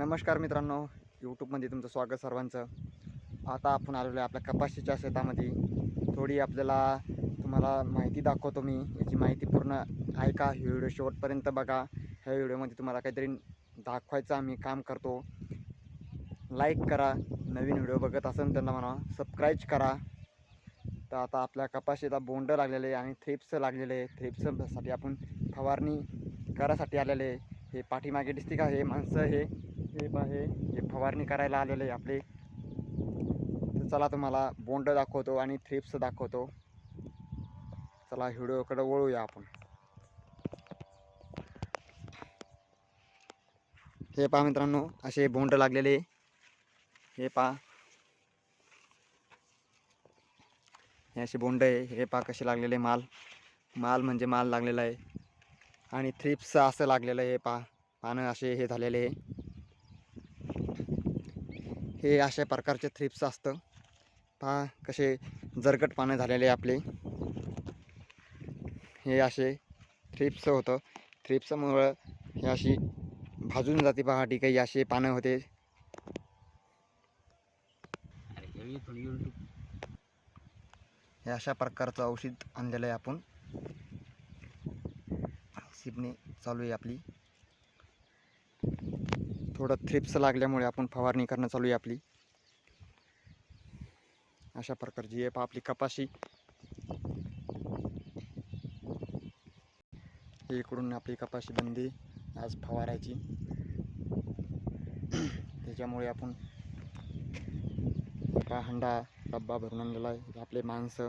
नमस्कार मित्रांनो यूट्यूबमध्ये तुमचं स्वागत सर्वांचं. आता आपण आलेलो आहे आपल्या कपाशीच्या शेतामध्ये. थोडी आपल्याला तुम्हाला माहिती दाखवतो मी. याची माहिती पूर्ण ऐका ही व्हिडिओ शेवटपर्यंत बघा. ह्या व्हिडिओमध्ये तुम्हाला काहीतरी दाखवायचं आम्ही काम करतो. लाईक करा. नवीन व्हिडिओ बघत असेल त्यांना म्हणा सबस्क्राईब करा. तर आता आपल्या कपाशीला बोंड लागलेले आहे आणि थ्रिप्स लागलेले आहे. थ्रिप्ससाठी आपण फवारणी करायसाठी आलेले हे पाठीमागे दिसते का? हे माणसं हे हे आहे हे फवारणी करायला आलेले आहे आपले तर चला तुम्हाला बोंड दाखवतो आणि थ्रिप्स दाखवतो. चला व्हिडिओकडे वळूया आपण. हे पहा मित्रांनो असे बोंड लागलेले हे पहा. हे असे बोंड आहे. हे पहा कसे लागलेले माल. माल म्हणजे माल लागलेला आहे. आणि थ्रिप्स असं लागलेलं आहे हे पहा. पानं असे हे झालेले आहे. हे अशा प्रकारचे थ्रिप्स असतं. पहा कसे जरगट पानं झालेले आहे आपले. हे असे थ्रिप्स होतं. थ्रिप्समुळं हे अशी भाजून जाते पहा ती काही असे पानं होते. हे अशा प्रकारचं औषध आणलेलं आहे आपण. सिपणे चालू आहे आपली. थोडं थ्रिप्स लागल्यामुळे आपण फवारणी करणं चालू आहे आपली. अशा प्रकारची आहे आपली कपाशी. इकडून आपली कपाशी बंदी आज फवारायची. त्याच्यामुळे आपण हंडा डब्बा भरून आणलेला आहे. आपले माणसं